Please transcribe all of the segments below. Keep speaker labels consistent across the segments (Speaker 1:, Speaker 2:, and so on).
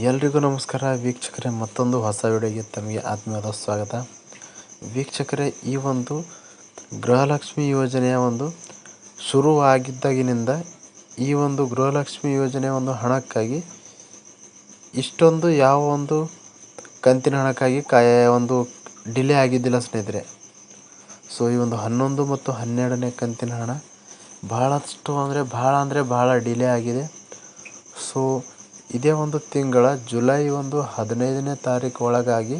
Speaker 1: ಎಲ್ರಿಗೂ ನಮಸ್ಕಾರ. ವೀಕ್ಷಕರೇ, ಮತ್ತೊಂದು ಹೊಸ ವಿಡಿಯೋಗೆ ತಮಗೆ ಆತ್ಮೀಯವಾದ ಸ್ವಾಗತ. ವೀಕ್ಷಕರೇ, ಈ ಒಂದು ಗೃಹಲಕ್ಷ್ಮಿ ಯೋಜನೆಯ ಒಂದು ಶುರುವಾಗಿದ್ದಾಗಿನಿಂದ ಈ ಒಂದು ಗೃಹಲಕ್ಷ್ಮಿ ಯೋಜನೆಯ ಒಂದು ಹಣಕ್ಕಾಗಿ ಇಷ್ಟೊಂದು ಯಾವ ಒಂದು ಕಂತಿನ ಹಣಕ್ಕಾಗಿ ಕಾಯ ಒಂದು ಡಿಲೇ ಆಗಿದ್ದಿಲ್ಲ ಸ್ನೇಹಿತರೆ. ಸೊ, ಈ ಒಂದು ಹನ್ನೊಂದು ಮತ್ತು ಹನ್ನೆರಡನೇ ಕಂತಿನ ಹಣ ಭಾಳಷ್ಟು ಅಂದರೆ ಭಾಳ ಅಂದರೆ ಭಾಳ ಡಿಲೇ ಆಗಿದೆ. ಸೊ ಇದೇ ಒಂದು ತಿಂಗಳ ಜುಲೈ ಒಂದು ಹದಿನೈದನೇ ತಾರೀಕು ಒಳಗಾಗಿ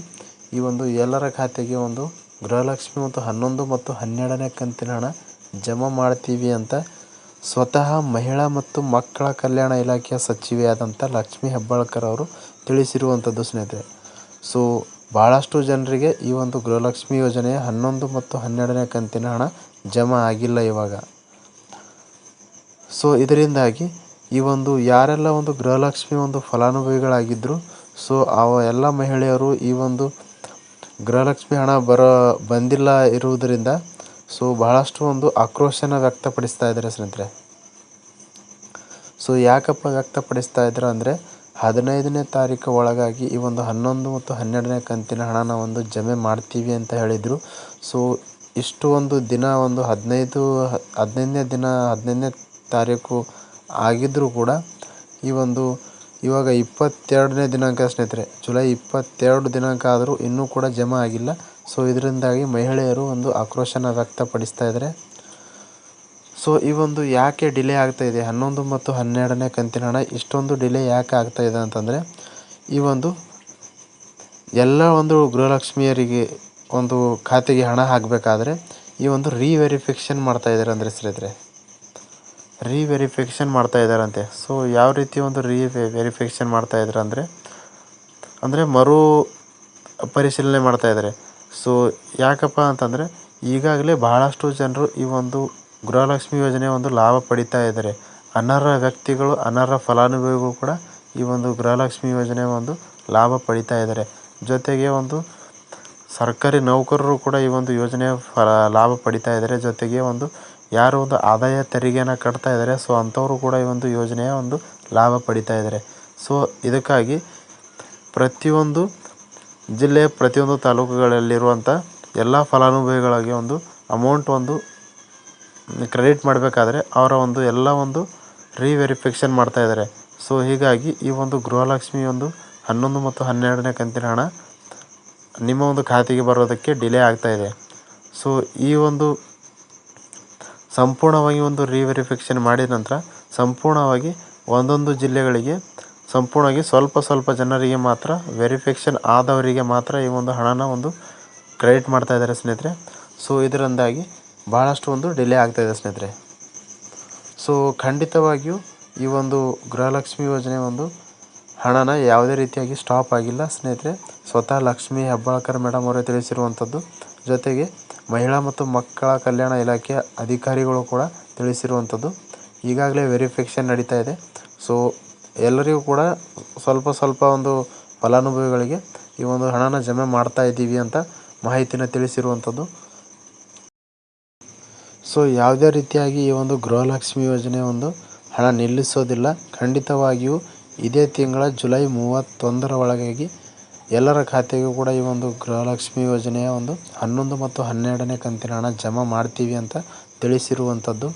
Speaker 1: ಈ ಒಂದು ಎಲ್ಲರ ಖಾತೆಗೆ ಒಂದು ಗೃಹಲಕ್ಷ್ಮಿ ಮತ್ತು ಹನ್ನೊಂದು ಮತ್ತು ಹನ್ನೆರಡನೇ ಕಂತಿನ ಹಣ ಜಮಾ ಮಾಡ್ತೀವಿ ಅಂತ ಸ್ವತಃ ಮಹಿಳಾ ಮತ್ತು ಮಕ್ಕಳ ಕಲ್ಯಾಣ ಇಲಾಖೆಯ ಸಚಿವೆಯಾದಂಥ ಲಕ್ಷ್ಮೀ ಹೆಬ್ಬಾಳ್ಕರ್ ಅವರು ತಿಳಿಸಿರುವಂಥದ್ದು, ಸ್ನೇಹಿತರೆ. ಸೊ ಭಾಳಷ್ಟು ಜನರಿಗೆ ಈ ಒಂದು ಗೃಹಲಕ್ಷ್ಮಿ ಯೋಜನೆಯ ಹನ್ನೊಂದು ಮತ್ತು ಹನ್ನೆರಡನೇ ಕಂತಿನ ಹಣ ಜಮಾ ಆಗಿಲ್ಲ ಇವಾಗ. ಸೊ, ಇದರಿಂದಾಗಿ ಈ ಒಂದು ಯಾರೆಲ್ಲ ಒಂದು ಗೃಹಲಕ್ಷ್ಮಿ ಒಂದು ಫಲಾನುಭವಿಗಳಾಗಿದ್ದರು ಸೊ ಆ ಎಲ್ಲ ಮಹಿಳೆಯರು ಈ ಒಂದು ಗೃಹಲಕ್ಷ್ಮಿ ಹಣ ಬರೋ, ಬಂದಿಲ್ಲ ಇರುವುದರಿಂದ ಸೊ ಬಹಳಷ್ಟು ಒಂದು ಆಕ್ರೋಶನ ವ್ಯಕ್ತಪಡಿಸ್ತಾ ಇದ್ದಾರೆ ಸ್ನೇಹಿತರೆ. ಸೊ ಯಾಕಪ್ಪ ವ್ಯಕ್ತಪಡಿಸ್ತಾ ಇದ್ದಾರೆ ಅಂದರೆ, ಹದಿನೈದನೇ ತಾರೀಕು ಒಳಗಾಗಿ ಈ ಒಂದು ಹನ್ನೊಂದು ಮತ್ತು ಹನ್ನೆರಡನೇ ಕಂತಿನ ಹಣನ ಒಂದು ಜಮೆ ಮಾಡ್ತೀವಿ ಅಂತ ಹೇಳಿದರು. ಸೊ ಇಷ್ಟು ಒಂದು ದಿನ ಒಂದು ಹದಿನೈದು, ಹದಿನೈದನೇ ದಿನ, ಹದಿನೈದನೇ ತಾರೀಕು ಆಗಿದ್ದರೂ ಕೂಡ ಈ ಒಂದು ಇವಾಗ ಇಪ್ಪತ್ತೆರಡನೇ ದಿನಾಂಕ ಸ್ನೇಹಿತರೆ, ಜುಲೈ ಇಪ್ಪತ್ತೆರಡು ದಿನಾಂಕ ಆದರೂ ಇನ್ನೂ ಕೂಡ ಜಮಾ ಆಗಿಲ್ಲ. ಸೊ, ಇದರಿಂದಾಗಿ ಮಹಿಳೆಯರು ಒಂದು ಆಕ್ರೋಶನ ವ್ಯಕ್ತಪಡಿಸ್ತಾ ಇದ್ದಾರೆ. ಸೊ, ಈ ಒಂದು ಯಾಕೆ ಡಿಲೇ ಆಗ್ತಾ ಇದೆ? ಹನ್ನೊಂದು ಮತ್ತು ಹನ್ನೆರಡನೇ ಕಂತಿನ ಹಣ, ಇಷ್ಟೊಂದು ಡಿಲೇ ಯಾಕೆ ಆಗ್ತಾ ಇದೆ ಅಂತಂದರೆ, ಈ ಒಂದು ಎಲ್ಲ ಒಂದು ಗೃಹಲಕ್ಷ್ಮಿಯರಿಗೆ ಒಂದು ಖಾತೆಗೆ ಹಣ ಹಾಕಬೇಕಾದ್ರೆ ಈ ಒಂದು ರೀವೆರಿಫಿಕ್ಷನ್ ಮಾಡ್ತಾ ಇದ್ದಾರೆ ಅಂದರೆ ಸ್ನೇಹಿತರೆ. ರೀವೆರಿಫಿಕೇಷನ್ ಮಾಡ್ತಾ ಇದ್ದಾರಂತೆ. ಸೊ ಯಾವ ರೀತಿ ಒಂದು ರೀ ವೆರಿಫಿಕೇಷನ್ ಮಾಡ್ತಾ ಇದ್ದಾರೆ ಅಂದರೆ ಅಂದರೆ ಮರು ಪರಿಶೀಲನೆ ಮಾಡ್ತಾ ಇದ್ದಾರೆ. ಸೊ ಯಾಕಪ್ಪ ಅಂತಂದರೆ, ಈಗಾಗಲೇ ಬಹಳಷ್ಟು ಜನರು ಈ ಒಂದು ಗೃಹಲಕ್ಷ್ಮಿ ಯೋಜನೆ ಒಂದು ಲಾಭ ಪಡಿತಾ ಇದ್ದಾರೆ. ಅನರ್ಹ ವ್ಯಕ್ತಿಗಳು, ಅನರ್ಹ ಫಲಾನುಭವಿಗಳು ಕೂಡ ಈ ಒಂದು ಗೃಹಲಕ್ಷ್ಮಿ ಯೋಜನೆ ಒಂದು ಲಾಭ ಪಡಿತಾ ಇದ್ದಾರೆ. ಜೊತೆಗೆ ಒಂದು ಸರ್ಕಾರಿ ನೌಕರರು ಕೂಡ ಈ ಒಂದು ಯೋಜನೆಯ ಫಲ, ಲಾಭ ಪಡಿತಾ ಇದ್ದಾರೆ. ಜೊತೆಗೆ ಒಂದು ಯಾರು ಒಂದು ಆದಾಯ ತೆರಿಗೆನ ಕಟ್ತಾ ಇದ್ದಾರೆ. ಸೊ, ಅಂಥವರು ಕೂಡ ಈ ಒಂದು ಯೋಜನೆಯ ಒಂದು ಲಾಭ ಪಡಿತಾ ಇದ್ದಾರೆ. ಸೊ, ಇದಕ್ಕಾಗಿ ಪ್ರತಿಯೊಂದು ಜಿಲ್ಲೆಯ ಪ್ರತಿಯೊಂದು ತಾಲೂಕುಗಳಲ್ಲಿರುವಂಥ ಎಲ್ಲ ಫಲಾನುಭವಿಗಳಿಗೆ ಒಂದು ಅಮೌಂಟ್ ಒಂದು ಕ್ರೆಡಿಟ್ ಮಾಡಬೇಕಾದ್ರೆ ಅವರ ಒಂದು ಎಲ್ಲ ಒಂದು ರೀವೆರಿಫಿಕೇಷನ್ ಮಾಡ್ತಾ ಇದ್ದಾರೆ. ಸೊ, ಹೀಗಾಗಿ ಈ ಒಂದು ಗೃಹಲಕ್ಷ್ಮಿ ಒಂದು ಹನ್ನೊಂದು ಮತ್ತು ಹನ್ನೆರಡನೇ ಕಂತಿನ ಹಣ ನಿಮ್ಮ ಒಂದು ಖಾತೆಗೆ ಬರೋದಕ್ಕೆ ಡಿಲೇ ಆಗ್ತಾ ಇದೆ. ಸೊ, ಈ ಒಂದು ಸಂಪೂರ್ಣವಾಗಿ ಒಂದು ರಿವೆರಿಫಿಕೇಷನ್ ಮಾಡಿದ ನಂತರ ಸಂಪೂರ್ಣವಾಗಿ ಒಂದೊಂದು ಜಿಲ್ಲೆಗಳಿಗೆ ಸಂಪೂರ್ಣವಾಗಿ ಸ್ವಲ್ಪ ಸ್ವಲ್ಪ ಜನರಿಗೆ ಮಾತ್ರ ವೆರಿಫಿಕೇಷನ್ ಆದವರಿಗೆ ಮಾತ್ರ ಈ ಒಂದು ಹಣನ ಒಂದು ಕ್ರೆಡಿಟ್ ಮಾಡ್ತಾ ಇದ್ದಾರೆ ಸ್ನೇಹಿತರೆ. ಸೊ, ಇದರಿಂದಾಗಿ ಭಾಳಷ್ಟು ಒಂದು ಡಿಲೇ ಆಗ್ತಾಯಿದೆ ಸ್ನೇಹಿತರೆ. ಸೊ, ಖಂಡಿತವಾಗಿಯೂ ಈ ಒಂದು ಗೃಹಲಕ್ಷ್ಮಿ ಯೋಜನೆ ಒಂದು ಹಣನ ಯಾವುದೇ ರೀತಿಯಾಗಿ ಸ್ಟಾಪ್ ಆಗಿಲ್ಲ ಸ್ನೇಹಿತರೆ. ಸ್ವತಃ ಲಕ್ಷ್ಮಿ ಹೆಬ್ಬಾಳ್ಕರ್ ಮೇಡಮ್ ಅವರೇ ತಿಳಿಸಿರುವಂಥದ್ದು. ಜೊತೆಗೆ ಮಹಿಳಾ ಮತ್ತು ಮಕ್ಕಳ ಕಲ್ಯಾಣ ಇಲಾಖೆಯ ಅಧಿಕಾರಿಗಳು ಕೂಡ ತಿಳಿಸಿರುವಂಥದ್ದು. ಈಗಾಗಲೇ ವೆರಿಫಿಕೇಷನ್ ನಡೀತಾ ಇದೆ. ಸೊ, ಎಲ್ಲರಿಗೂ ಕೂಡ ಸ್ವಲ್ಪ ಸ್ವಲ್ಪ ಒಂದು ಫಲಾನುಭವಿಗಳಿಗೆ ಈ ಒಂದು ಹಣನ ಜಮೆ ಮಾಡ್ತಾ ಇದ್ದೀವಿ ಅಂತ ಮಾಹಿತಿನ ತಿಳಿಸಿರುವಂಥದ್ದು. ಸೊ, ಯಾವುದೇ ರೀತಿಯಾಗಿ ಈ ಒಂದು ಗೃಹಲಕ್ಷ್ಮಿ ಯೋಜನೆ ಒಂದು ಹಣ ನಿಲ್ಲಿಸೋದಿಲ್ಲ. ಖಂಡಿತವಾಗಿಯೂ ಇದೇ ತಿಂಗಳ ಜುಲೈ ಮೂವತ್ತೊಂದರ ಒಳಗಾಗಿ ಎಲ್ಲರ ಖಾತೆಗೂ ಕೂಡ ಈ ಒಂದು ಗೃಹಲಕ್ಷ್ಮಿ ಯೋಜನೆಯ ಒಂದು ಹನ್ನೊಂದು ಮತ್ತು ಹನ್ನೆರಡನೇ ಕಂತಿನ ಹಣ ಜಮಾ ಮಾಡ್ತೀವಿ ಅಂತ ತಿಳಿಸಿರುವಂಥದ್ದು.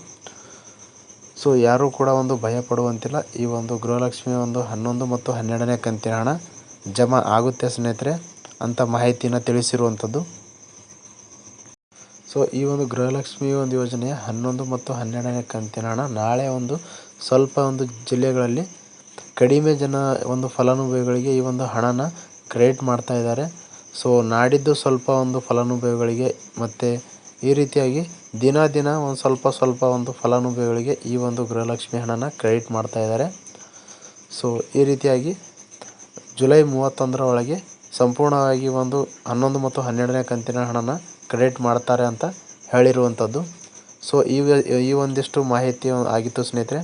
Speaker 1: ಸೊ, ಯಾರೂ ಕೂಡ ಒಂದು ಭಯ ಪಡುವಂತಿಲ್ಲ. ಈ ಒಂದು ಗೃಹಲಕ್ಷ್ಮಿ ಒಂದು ಹನ್ನೊಂದು ಮತ್ತು ಹನ್ನೆರಡನೇ ಕಂತಿನ ಹಣ ಜಮಾ ಆಗುತ್ತೆ ಸ್ನೇಹಿತರೆ ಅಂತ ಮಾಹಿತಿನ ತಿಳಿಸಿರುವಂಥದ್ದು. ಸೊ, ಈ ಒಂದು ಗೃಹಲಕ್ಷ್ಮಿ ಒಂದು ಯೋಜನೆಯ ಹನ್ನೊಂದು ಮತ್ತು ಹನ್ನೆರಡನೇ ಕಂತಿನ ಹಣ ನಾಳೆ ಒಂದು ಸ್ವಲ್ಪ ಒಂದು ಜಿಲ್ಲೆಗಳಲ್ಲಿ ಕಡಿಮೆ ಜನ ಒಂದು ಫಲಾನುಭವಿಗಳಿಗೆ ಈ ಒಂದು ಹಣನ ಕ್ರಿಯೇಟ್ ಮಾಡ್ತಾ ಇದ್ದಾರೆ. ಸೊ ನಾಡಿದ್ದು ಸ್ವಲ್ಪ ಒಂದು ಫಲಾನುಭವಿಗಳಿಗೆ ಮತ್ತು ಈ ರೀತಿಯಾಗಿ ದಿನ ದಿನ ಒಂದು ಸ್ವಲ್ಪ ಸ್ವಲ್ಪ ಒಂದು ಫಲಾನುಭವಿಗಳಿಗೆ ಈ ಒಂದು ಗೃಹಲಕ್ಷ್ಮಿ ಹಣನ ಕ್ರೆಡಿಟ್ ಮಾಡ್ತಾ ಇದ್ದಾರೆ. ಸೊ ಈ ರೀತಿಯಾಗಿ ಜುಲೈ ಮೂವತ್ತೊಂದರ ಒಳಗೆ ಸಂಪೂರ್ಣವಾಗಿ ಒಂದು ಹನ್ನೊಂದು ಮತ್ತು ಹನ್ನೆರಡನೇ ಕಂತಿನ ಹಣನ ಕ್ರೆಡಿಟ್ ಮಾಡ್ತಾರೆ ಅಂತ ಹೇಳಿರುವಂಥದ್ದು. ಸೊ ಈ ಈ ಒಂದಿಷ್ಟು ಮಾಹಿತಿ ಆಗಿತ್ತು ಸ್ನೇಹಿತರೆ.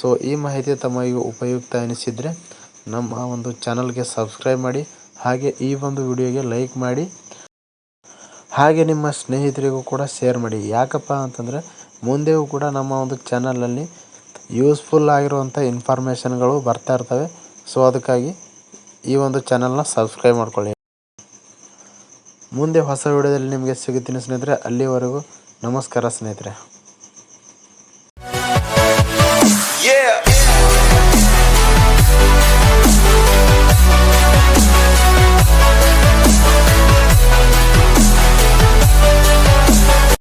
Speaker 1: ಸೊ ಈ ಮಾಹಿತಿ ತಮಗೆ ಉಪಯುಕ್ತ ಎನಿಸಿದರೆ ನಮ್ಮ ಒಂದು ಚಾನಲ್ಗೆ ಸಬ್ಸ್ಕ್ರೈಬ್ ಮಾಡಿ ಹಾಗೆ ಈ ಒಂದು ವಿಡಿಯೋಗೆ ಲೈಕ್ ಮಾಡಿ. ಹಾಗೆ ನಿಮ್ಮ ಸ್ನೇಹಿತರಿಗೂ ಕೂಡ ಶೇರ್ ಮಾಡಿ. ಯಾಕಪ್ಪ ಅಂತಂದರೆ ಮುಂದೆಯೂ ಕೂಡ ನಮ್ಮ ಒಂದು ಚಾನಲಲ್ಲಿ ಯೂಸ್ಫುಲ್ ಆಗಿರುವಂಥ ಇನ್ಫಾರ್ಮೇಷನ್ಗಳು ಬರ್ತಾ ಇರ್ತವೆ. ಸೊ ಅದಕ್ಕಾಗಿ ಈ ಒಂದು ಚಾನಲ್ನ ಸಬ್ಸ್ಕ್ರೈಬ್ ಮಾಡ್ಕೊಳ್ಳಿ. ಮುಂದೆ ಹೊಸ ವಿಡಿಯೋದಲ್ಲಿ ನಿಮಗೆ ಸಿಗುತ್ತೀನಿ ಸ್ನೇಹಿತರೆ. ಅಲ್ಲಿವರೆಗೂ ನಮಸ್ಕಾರ ಸ್ನೇಹಿತರೆ.